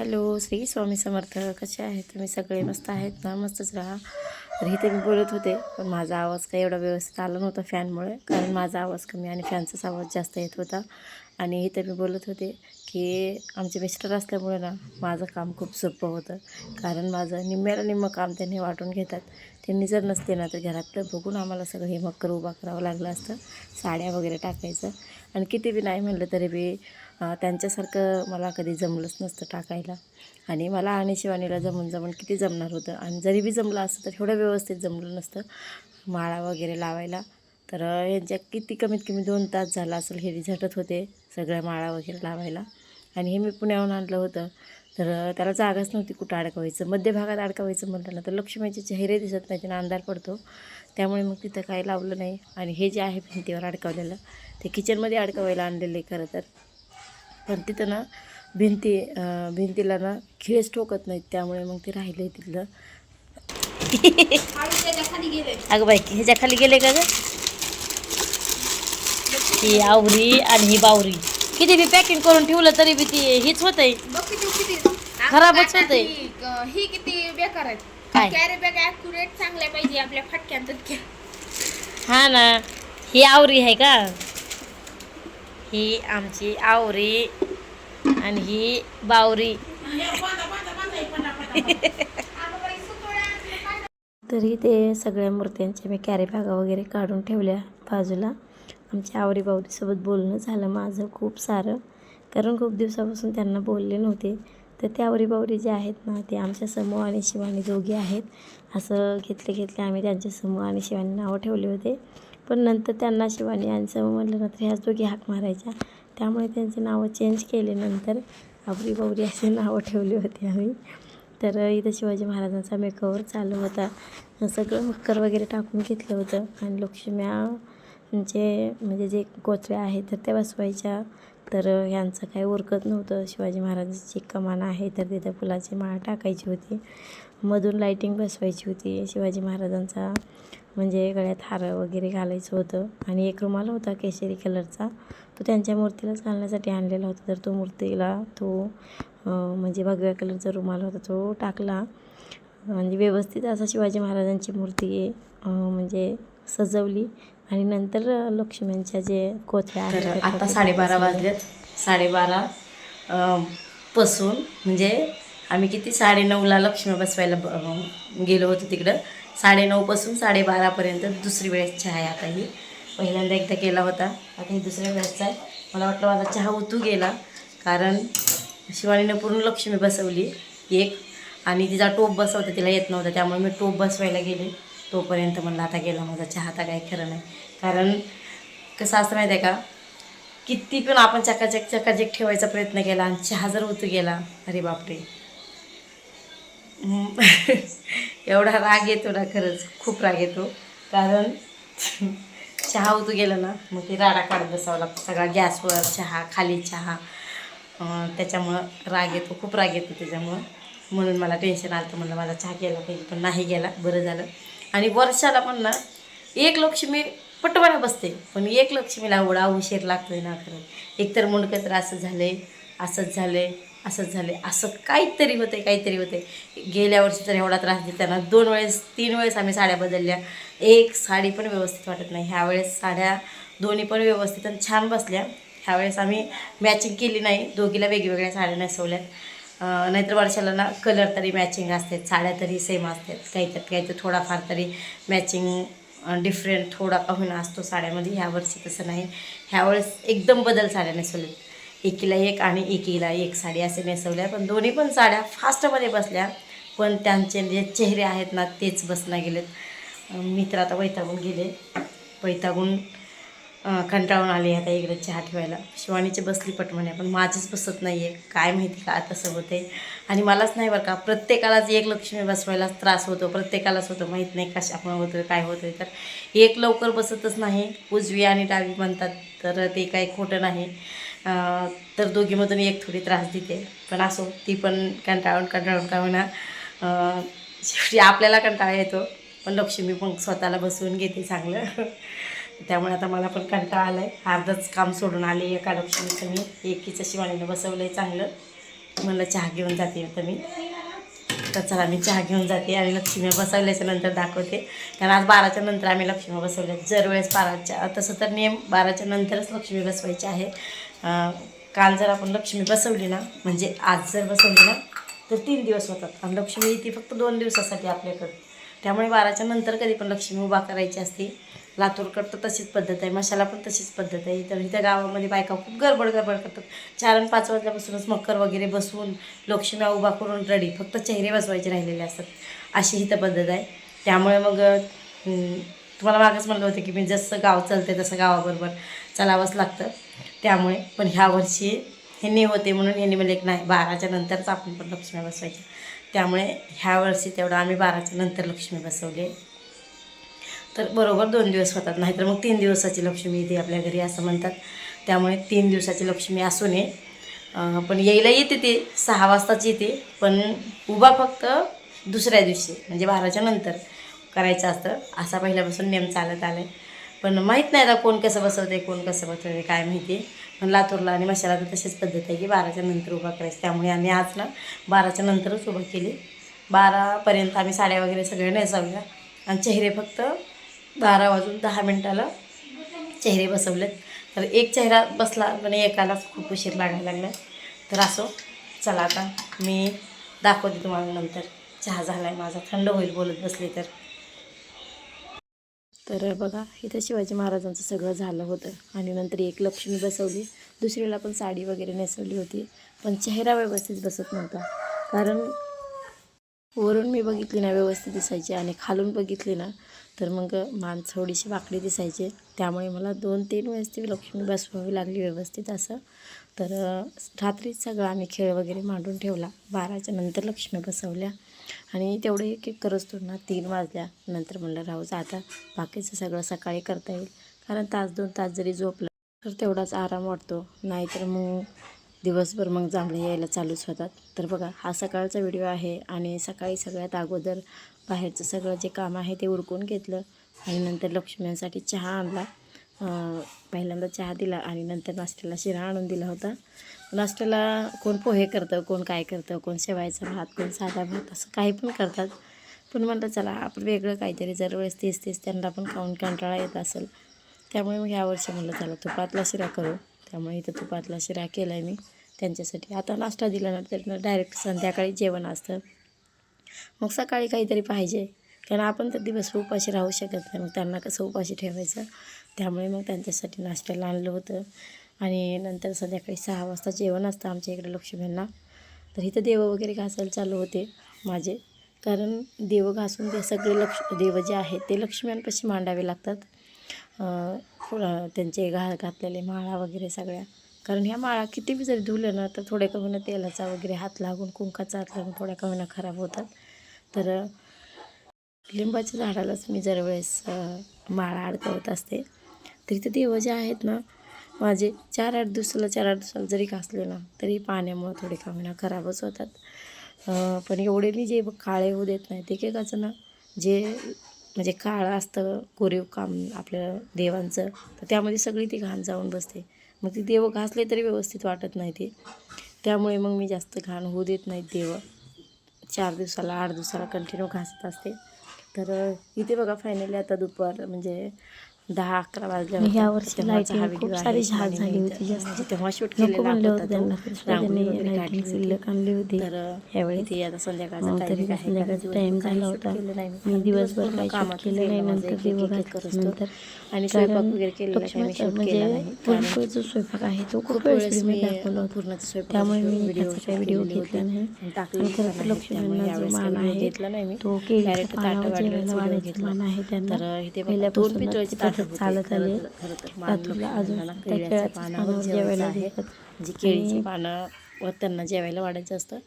Hello Shri Swami Samarth. कसे आहेत? तुम्ही सगळे मस्त आहेत ना? मस्तच राहा. तर इथे मी बोलत होते पण माझा आवाज काही एवढा व्यवस्थित आला नव्हता फॅनमुळे. कारण माझा आवाज कमी आणि फॅनचाच आवाज जास्त येत होता. आणि इथे मी बोलत होते की आमचे मिस्टर असल्यामुळे ना माझं काम खूप सोपं होतं. कारण माझं निम्म्याला निम्मं काम त्यांनी वाटून घेतात. त्यांनी जर नसते ना तर घरातलं बघून आम्हाला सगळं हे मकर उभा करावं लागलं असतं. साड्या वगैरे टाकायचं. आणि किती बी नाही म्हणलं तरी बी त्यांच्यासारखं मला कधी जमलंच नसतं टाकायला. आणि मला आणि शिवानीला जमून जमून किती जमणार होतं. आणि जरी बी जमलं असतं तर एवढं व्यवस्थित जमलं नसतं. माळा वगैरे लावायला. तर यांच्या किती कमीत कमी दोन तास झाला असेल हे झटत होते सगळ्या माळा वगैरे लावायला. आणि हे मी पुण्याहून आणलं होतं. तर त्याला जागाच नव्हती कुठं अडकवायचं. मध्य भागात अडकवायचं म्हटलं ना तर लक्ष्मीचे चेहरे दिसत नाही त्यांना अंधार पडतो. त्यामुळे मग तिथं काही लावलं नाही. आणि हे जे आहे भिंतीवर अडकवलेलं ते किचनमध्ये अडकवायला आणलेलं आहे खरं तर. पण तिथं ना भिंती भिंतीला ना खिळेच ठोकत नाहीत त्यामुळे मग ते राहिले तिथलं. अगं बाई ह्याच्या खाली गेले का ग? ही आवरी आणि ही बावरी. किती बी पॅकिंग करून ठेवलं तरी बी ती हीच होत आहे खराबच आता होतंय. ही किती बेकार आहेत काय? कॅरी बॅग ॲक्युरेट चांगल्या पाहिजे आपल्या फटक्यांत हा ना ही आवरी आहे का? ही आमची आवरी आणि ही बावरी. तरी ते सगळ्या मूर्त्यांच्या मी कॅरीबॅगा वगैरे काढून ठेवल्या बाजूला. आमच्या आवरी बावरीसोबत बोलणं झालं माझं खूप सारं. कारण खूप दिवसापासून त्यांना बोलले नव्हते. तर त्या आवरी बावरी जे आहेत ना ते आमच्या समूह आणि शिवानी दोघे आहेत. असं घेतले घेतले आम्ही त्यांच्या समूह आणि शिवानी नावं ठेवले होते. पण नंतर त्यांना शिवानी यांचं म्हटलं ना तर ह्याच दोघी हाक मारायच्या. त्यामुळे त्यांचे नावं चेंज केले नंतर. आवरी बावरी असे नावं ठेवली होती आम्ही. तर इथं शिवाजी महाराजांचा मेकअवर चालू होता. सगळं मक्कर वगैरे टाकून घेतलं होतं. आणि लक्ष्म्या म्हणजे जे कोचऱ्या आहेत तर त्या बसवायच्या. तर ह्यांचं काही उरकत नव्हतं. शिवाजी महाराजांची कमान आहे तर तिथं फुलाची माळ टाकायची होती. मधून लाईटिंग बसवायची होती. शिवाजी महाराजांचा म्हणजे गळ्यात हार वगैरे घालायचं होतं. आणि एक रुमाल होता केशरी कलरचा. तो त्यांच्या मूर्तीलाच घालण्यासाठी आणलेला होता. तर तो मूर्तीला तो म्हणजे भगव्या कलरचा रुमाल होता. तो टाकला. म्हणजे व्यवस्थित असा शिवाजी महाराजांची मूर्ती म्हणजे सजवली. आणि नंतर लक्ष्म्यांच्या जे कोथ्या आहेत आता साडेबारा. वाजलेत. साडेबारा पासून. म्हणजे आम्ही किती? साडेनऊला लक्ष्मी बसवायला गेलो होतो तिकडं. साडेनऊपासून साडेबारापर्यंत दुसरी वेळेस चहा आहे आता ही. पहिल्यांदा एकदा केला होता. आता ही दुसऱ्या वेळेसचा आहे. मला वाटलं माझा चहा उतू गेला कारण शिवानीनं पूर्ण लक्ष्मी बसवली एक. आणि तिचा टोप बसवता तिला येत नव्हता त्यामुळे मी टोप बसवायला गेले. तोपर्यंत म्हणलं आता गेला माझा चहा आता काही खरं नाही. कारण कसं असतं माहिती आहे का? किती पण आपण चकाचक चकाचक ठेवायचा प्रयत्न केला आणि चहा जर उतू गेला अरे बापरे. एवढा राग येतो ना खरंच खूप राग येतो. कारण चहा होतो गेलं ना मग ते राडा काढत बसावं लागतो. सगळा गॅसवर चहा खाली चहा. त्याच्यामुळं राग येतो खूप राग येतो त्याच्यामुळं. म्हणून मला टेन्शन आलं तर म्हणलं माझा चहा गेला पाहिजे पण नाही गेला बरं झालं. आणि वर्षाला पण ना एक लक्ष्मी पटवाना बसते पण एक लक्ष्मीला एवढा उशीर लागतोय ना खरं. एकतर मुंडकं तर असं आहे असंच झालं आहे असंच झाले असं काहीतरी होते काहीतरी होते गेल्या वर्षी तर एवढा त्रास देताना दोन वेळेस तीन वेळेस आम्ही साड्या बदलल्या. एक साडी पण व्यवस्थित वाटत नाही. ह्यावेळेस साड्या दोन्ही पण व्यवस्थित आणि छान बसल्या. ह्यावेळेस आम्ही मॅचिंग केली नाही. दोघीला वेगवेगळ्या साड्या नेसवल्यात. नाहीतर वर्षाला ना कलर तरी मॅचिंग असतात. साड्या तरी सेम असतात. घ्यायच्यात काही तर थोडाफार तरी मॅचिंग डिफरंट थोडा का असतो साड्यामध्ये. ह्या वर्षी तसं नाही. ह्यावेळेस एकदम बदल साड्या नेसवल्यात. एकीला एक आणि एकीला एक साडी असे नेसवल्या पण दोन्ही पण साड्या फास्टमध्ये बसल्या. पण त्यांचे जे चेहरे आहेत ना तेच बसना गेलेत. मित्र आता वैतागून गेले. वैतागून कंटाळून आले आता इकडे चहा ठेवायला. शिवानीचे बसली पटमने पण माझीच बसत नाही आहे काय माहिती का तसं होते आणि मलाच नाही बरं का प्रत्येकालाच एक लक्ष्मी बसवायला त्रास होतो. प्रत्येकालाच होतो माहीत नाही कशामुळे होतं काय होतं तर एक लवकर बसतच नाही. उजवी आणि डावी म्हणतात तर ते काही खोटं नाही. तर दोघीमधून एक थोडी त्रास देते. पण असो ती पण कंटाळून कंटाळून का होईना शेवटी आपल्याला कंटाळा येतो. पण लक्ष्मी पण स्वतःला बसवून घेते चांगलं. त्यामुळे आता मला पण कंटाळा आला आहे अर्धच काम सोडून आले एका लक्ष्मीचं मी. एकीचं शिवाळीनं बसवलं आहे चांगलं. म्हणलं चहा घेऊन जाते तर मी. तर चला मी चहा घेऊन जाते आणि लक्ष्मी बसवल्याच्या नंतर दाखवते. कारण आज बाराच्या नंतर आम्ही लक्ष्मी बसवल्या. जर वेळेस बाराच्या तसं तर नियम बाराच्या नंतरच लक्ष्मी बसवायची आहे. काल जर आपण लक्ष्मी बसवली ना म्हणजे आज जर बसवली ना तर तीन दिवस होतात. आणि लक्ष्मी ती फक्त दोन दिवसासाठी आपल्याकडं. त्यामुळे बाराच्या नंतर कधी पण लक्ष्मी उभा करायची असते. लातूरकडं तर तशीच पद्धत आहे मशाला पण तशीच पद्धत आहे. तर इथं गावामध्ये बायका खूप गडबड गडबड करतात. चार आणि पाच वाजल्यापासूनच मकर वगैरे बसवून लक्ष्मी उभा करून रडी फक्त चेहरे बसवायचे राहिलेले असतात. अशी इथं पद्धत आहे. त्यामुळे मग तुम्हाला मागच म्हणलं होतं की मी जसं गाव चालते तसं गावाबरोबर चालावंच लागतं. त्यामुळे पण ह्या वर्षी ह्यांनी होते म्हणून ह्यांनी म्हणले की नाही बाराच्या नंतरच आपण पण लक्ष्मी बसवायची. त्यामुळे ह्या वर्षी तेवढं आम्ही बाराच्या नंतर लक्ष्मी बसवले. तर बरोबर दोन दिवस होतात नाहीतर मग तीन दिवसाची लक्ष्मी येते आपल्या घरी असं म्हणतात. त्यामुळे तीन दिवसाची लक्ष्मी असू नये. पण यायला येते ते सहा वाजताच येते. पण उभा फक्त दुसऱ्या दिवशी म्हणजे बाराच्या नंतर करायचं असतं. असा पहिल्यापासून नेम चालत आला आहे पण माहीत नाही आता कोण कसं बसवते कोण कसं बसवते काय माहिती. आहे पण लातूरला आणि मशाला तर तशीच पद्धत आहे की बाराच्या नंतर उभा करायचं. त्यामुळे आम्ही आज ना बाराच्या नंतरच उभं केली. बारापर्यंत आम्ही साड्या वगैरे सगळे नेसवल्या. आणि चेहरे फक्त बारा वाजून दहा मिनटाला चेहरे बसवलेत. तर एक चेहरा बसला पण एकालाच खूप उशीर लागायला लागला तर असो चला आता मी दाखवते तुम्हाला नंतर. चहा झाला आहे माझा थंड होईल बोलत बसले तर. तर बघा इथं शिवाजी महाराजांचं सगळं झालं होतं. आणि नंतर एक लक्ष्मी बसवली दुसरीला पण साडी वगैरे नेसवली होती. पण चेहरा व्यवस्थित बसत नव्हता. कारण वरून मी बघितली ना व्यवस्थित दिसायची आणि खालून बघितली ना तर मग मान थोडीशी वाकडी दिसायची. त्यामुळे मला दोन तीन वेळेस ती लक्ष्मी बसवावी लागली व्यवस्थित असं. तर रात्रीच सगळं आम्ही खेळ वगैरे मांडून ठेवला. बाराच्या नंतर लक्ष्मी बसवल्या. आणि तेवढं एक एक करत ना तीन वाजल्या नंतर म्हणलं राहूच आता बाकीचं सगळं सकाळी करता येईल. कारण तास दोन तास जरी झोपलं तर तेवढाच आराम वाटतो. नाहीतर मग दिवसभर मग जांभळे यायला चालूच होतात. तर बघा हा सकाळचा व्हिडिओ आहे आणि सकाळी सगळ्यात अगोदर बाहेरचं सगळं जे काम आहे ते उरकून घेतलं आणि नंतर लक्ष्म्यांसाठी चहा आणला. पहिल्यांदा चहा दिला आणि नंतर नाश्त्याला शिरा आणून दिला होता. नाश्त्याला कोण पोहे करतं कोण काय करतं कोण शेवायचा भात कोण साधा भात असं काही पण करतात. पण म्हटलं चला आपण वेगळं काहीतरी जर वेळेस तेच तेच त्यांना पण खाऊन कंटाळा येत असेल. त्यामुळे मग यावर्षी म्हटलं चला तुपातला शिरा करू. त्यामुळे इथं तुपातला शिरा केला आहे मी त्यांच्यासाठी. आता नाश्ता दिल्यानंतर डायरेक्ट संध्याकाळी जेवण असतं. मग सकाळी काहीतरी पाहिजे. कारण आपण तर दिवस उपाशी राहू शकत नाही. मग त्यांना कसं उपाशी ठेवायचं? त्यामुळे मग त्यांच्यासाठी नाश्त्याला आणलं होतं. आणि नंतर संध्याकाळी सहा वाजता जेवण असतं आमच्या इकडे लक्ष्मींना तर इथं देव वगैरे घासायला चालू होते माझे. कारण देव घासून ते सगळे लक्ष देव जे आहेत ते लक्ष्म्यांपाशी मांडावे लागतात. फुलं त्यांचे घा घातलेले माळा वगैरे सगळ्या. कारण ह्या माळा किती बी जरी धुलं ना तर थोड्या कमीनं तेलाचा वगैरे हात लागून कुंकाचा हात लागून थोड्या कमीनं खराब होतात. तर लिंबाच्या झाडालाच मी जर वेळेस माळा अडकवत असते. तर इथे देव जे आहेत ना माझे चार आठ दिवसाला चार आठ दिवसाला जरी घासले ना तरी पाण्यामुळं थोडे कमी खराबच होतात. पण एवढे मी जे काळे होऊ देत नाही ते एकेकाचं ना जे म्हणजे काळं असतं कोरीव काम आपल्या देवांचं तर त्यामध्ये सगळी ती घाण जाऊन बसते. मग ती देव घासले तरी व्यवस्थित वाटत नाही ते. त्यामुळे मग मी जास्त घाण होऊ देत नाहीत देव. चार दिवसाला आठ दिवसाला कंटिन्यू घासत असते. तर इथे बघा फायनली आता दुपार म्हणजे दहा अकरा वाजल्या ह्या वर्षी lighting खूप सारी झाड झाली होती जास्त. तेव्हा शूट नको केलेला म्हणलं होता तो. त्यांना. शिल्लक आणली होती तर यावेळी इथे आता संध्याकाळचा तरी आहे संध्याकाळचा टाईम झाला होता मी दिवसभर काही शूट केलं नाही नंतर देव नंतर आणि स्वयंपाक वगैरे केलेला काही मी शूट म्हणजे केला नाही. कारण पुरणपोळीचा स्वयंपाक आहे तो खूप वेळेस मी दाखवला होता. पूर्णाचा स्वयंपाक त्यामुळे मी व्हिडिओ त्याचा काही व्हिडिओ घेतला नाही. टाकले लक्ष्मींना जो मान आहे घेतला नाही मी. तो video वाढायचा घेतला. मान आहे त्यांना. तर इथे दोन पितळेचे ताटं. चालत आली. रात्रीला अजून त्या केळ्याच्या पानावर जेवायला आहे. देतात जी केळीची पानं व त्यांना जेवायला वाढायचं असतं.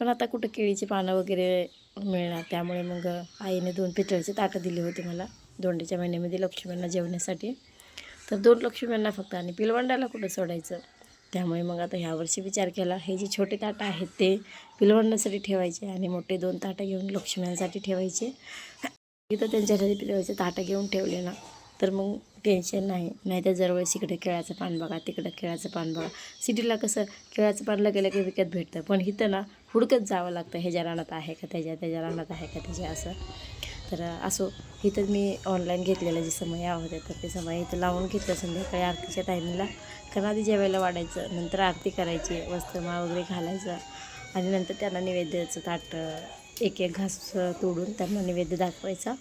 पण आता कुठं केळीची पानं वगैरे मिळणार? त्यामुळे मग आईने दोन पितळेचे ताटं दिले होते मला. दोंडीच्या महिन्यामध्ये लक्ष्मींना जेवण्यासाठी. तर दोन लक्ष्मींना फक्त आणि पिलवंडाला कुठं सोडायचं? त्यामुळे मग आता ह्यावर्षी विचार केला. हे जे छोटे ताटं आहेत ते पिलवंडासाठी ठेवायचे आणि मोठे दोन ताटं घेऊन लक्ष्म्यांसाठी ठेवायचे. इथं त्यांच्यासाठी पिलवायचे ताटं घेऊन ठेवले ना तर मग टेन्शन नाही. नाही तर दरवेळेस इकडे केळाचं पान बघा तिकडं केळाचं पान बघा. सिटीला कसं केळाचं पान लगेलं की विकत भेटतं. पण इथं ना हुडकत जावं लागतं. ह्याच्या रानात आहे का त्याच्या त्याच्या रानात आहे का त्याच्या असं. तर असो इथं मी ऑनलाईन घेतलेलं जे समय होते तर ते समय इथं लावून घेतलं संध्याकाळी आरतीच्या टायमिंगला कारण आधी जेवायला वाढायचं नंतर आरती करायची वस्त्रमाळ वगैरे घालायचं आणि नंतर त्यांना नैवेद्याचं ताट एक एक घास तोडून त्यांना नैवेद्य दाखवायचा.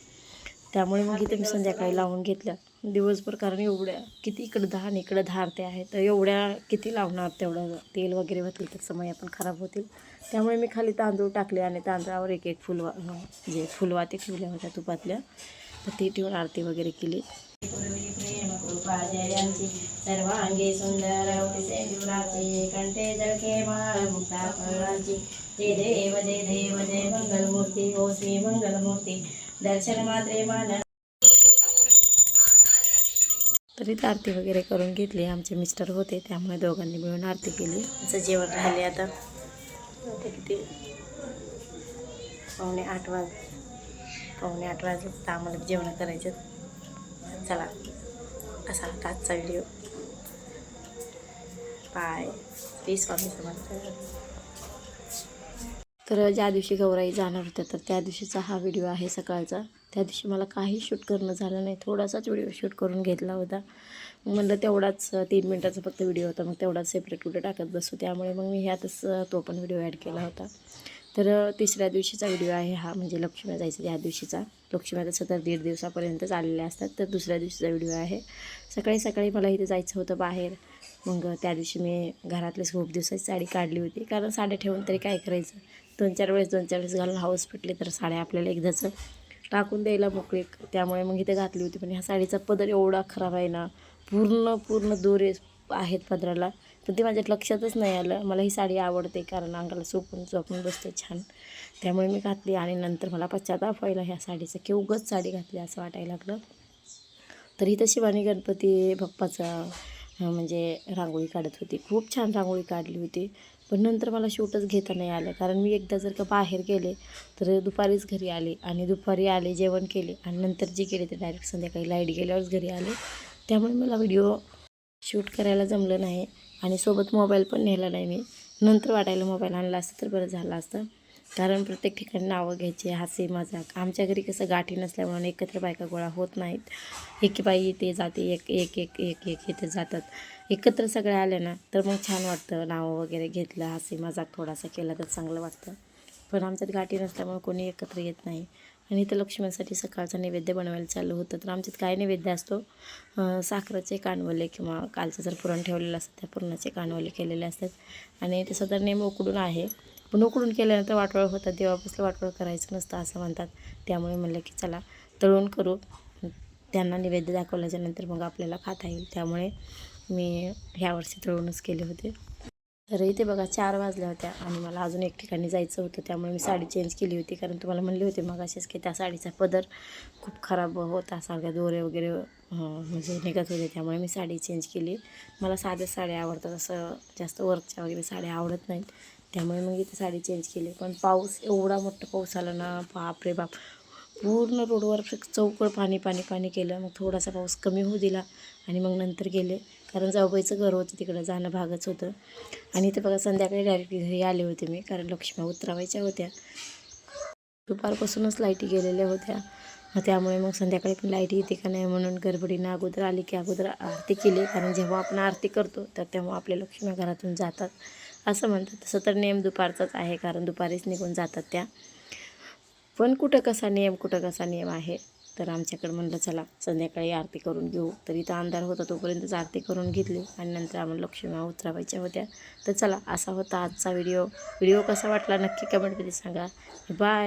त्यामुळे मग इथं मी संध्याकाळी लावून घेतलं. दिवसभर कारण एवढ्या किती इकडं दहा आणि इकडं दहा आरत्या आहेत. तर एवढ्या किती लावणार तेवढं? तेल वगैरे होतील तर समय पण खराब होतील. त्यामुळे मी खाली तांदूळ टाकले आणि तांदळावर एक एक फुलवा जे फुलवाती ठेवल्या होत्या तुपातल्या. तर ती ठेवून आरती वगैरे केली. सर्वांगी सुंदर सेंदुराची कंठे जळके माळ मुक्ता फळाची जय देव दे देव दे मंगलमूर्ती हो श्री मंगलमूर्ती. दर्शन मात्रे मान तरी आरती वगैरे करून घेतली. आमचे मिस्टर होते त्यामुळे दोघांनी मिळून आरती केली. आमचं जेवण राहिले आता. किती? पावणे आठ वाज पावणे आठ वाजले. तर आम्हाला जेवण करायचं चला असा होता आजचा video. Bye. Please Swami Samarth. तर ज्या दिवशी गौराई जाणार होत्या तर त्या दिवशीचा हा व्हिडिओ आहे सकाळचा. त्या दिवशी मला काही शूट करणं झालं नाही. थोडासाच व्हिडिओ शूट करून घेतला होता. म्हणलं तेवढाच तीन मिनटाचा फक्त व्हिडिओ होता. मग तेवढाच सेपरेट कुठे टाकत बसू? त्यामुळे मग मी ह्यातच तो पण व्हिडिओ ॲड केला होता. तर तिसऱ्या दिवशीचा व्हिडिओ आहे हा. म्हणजे लक्ष्मी जायचं ह्या दिवशीचा. लक्ष्मी तसं तर दीड दिवसापर्यंत चाललेल्या असतात. तर दुसऱ्या दिवशीचा व्हिडिओ आहे. सकाळी सकाळी मला इथे जायचं होतं बाहेर. मग त्या दिवशी मी घरातलीच खूप दिवसाची साडी काढली होती. कारण साड्या ठेवून तरी काय करायचं? दोन चार वेळेस दोन चार वेळेस घालून हाऊस फुटली तर साड्या आपल्याला एकदाचं टाकून द्यायला मोकळी. त्यामुळे मग इथे घातली होती. पण ह्या साडीचा पदर एवढा खराब आहे ना पूर्ण पूर्ण दोरे आहेत पदराला. तर ते माझ्या लक्षातच नाही आलं. मला ही साडी आवडते कारण अंगाला सोपून झोपून बसते छान. त्यामुळे मी घातली आणि नंतर मला पश्चाताप व्हायला ह्या साडीचं. की उगच साडी घातली असं वाटायला लागलं. तर इथं शिवानी गणपती बाप्पाचा म्हणजे रांगोळी काढत होती. खूप छान रांगोळी काढली होती. पण नंतर मला शूटच घेता नाही आलं. कारण मी एकदा जर का बाहेर गेले तर दुपारीच घरी आले आणि दुपारी आले जेवण केले आणि नंतर जे केले ते डायरेक्ट संध्याकाळी लाइट गेल्यावरच घरी आले. त्यामुळे मला व्हिडिओ शूट करायला जमलं नाही आणि सोबत मोबाईल पण नेला नाही मी. नंतर वाटायला मोबाईल आणला असतं तर बरं झालं असतं. कारण प्रत्येक ठिकाणी नावं घ्यायचे हास्य मजाक. आमच्या घरी कसं गाठी नसल्यामुळे एकत्र बायका गोळा होत नाहीत. एक बाई इथे जाते एक एक एक एक एक इथे जातात. एकत्र सगळे आले ना तर मग छान वाटतं. नावं वगैरे घेतलं हास्य मजाक थोडासा केला तर चांगलं वाटतं. पण आमच्यात गाठी नसल्यामुळे कोणी एकत्र येत नाही. आणि इथं लक्ष्मीसाठी सकाळचा नैवेद्य बनवायला चालू होतं तर आमच्यात काय नैवेद्य असतो? साखरेचे कानवले किंवा कालचं जर पुरण ठेवलेलं असतं त्या पुरणाचे कानवले केलेले असतात. आणि ते तर नेम उकडून आहे? पण उकडून केल्यानंतर वाटोळ होतात. देवापासलं वाटोळ करायचं नसतं असं म्हणतात. त्यामुळे म्हणलं की चला तळून करू. त्यांना नैवेद्य दाखवल्याच्या नंतर मग आपल्याला खाता येईल. त्यामुळे मी ह्या वर्षी तळूनच केले होते. तर इथे बघा चार वाजल्या होत्या आणि मला अजून एक ठिकाणी जायचं होतं. त्यामुळे मी साडी चेंज केली होती. कारण तुम्हाला म्हणले होते मग असेच की त्या साडीचा पदर खूप खराब होता. सारख्या दोरे वगैरे म्हणजे निघत होते. त्यामुळे मी साडी चेंज केली. मला साध्या साड्या आवडतात. असं जास्त वर्कच्या वगैरे साड्या आवडत नाहीत. त्यामुळे मग इथे साडी चेंज केली. पण पाऊस एवढा मोठा पाऊस आला ना बाप रे बाप. पूर्ण रोडवर चौकळ पाणी पाणी पाणी केलं. मग थोडासा पाऊस कमी होऊ दिला आणि मग नंतर गेले. कारण जाऊबाईचं घर होतं तिकडं जाणं भागच होतं. आणि इथं बघा संध्याकाळी डायरेक्ट घरी आले होते मी कारण लक्ष्म्या उतरावायच्या होत्या. दुपारपासूनच लाईटी गेलेल्या होत्या. मग त्यामुळे मग संध्याकाळी पण लाइट येते का नाही म्हणून गडबडीनं अगोदर आली की अगोदर आरती केली. कारण जेव्हा आपण आरती करतो तर तेव्हा आपल्या लक्ष्मी घरातून जातात. असं म्हणतात. तसं तर नेम दुपारचाच आहे कारण दुपारीच निघून जातात त्या. पण कुठं कसा नियम कुठं कसा नियम आहे? तर आमच्याकडं म्हणलं चला संध्याकाळी आरती करून घेऊ. तर इथं अंधार होता तोपर्यंतच आरती करून घेतली. आणि नंतर आम्हाला लक्ष्मी उतरावायच्या होत्या. तर चला असा होता आजचा व्हिडिओ. व्हिडिओ कसा वाटला नक्की कमेंटमध्ये सांगा. बाय.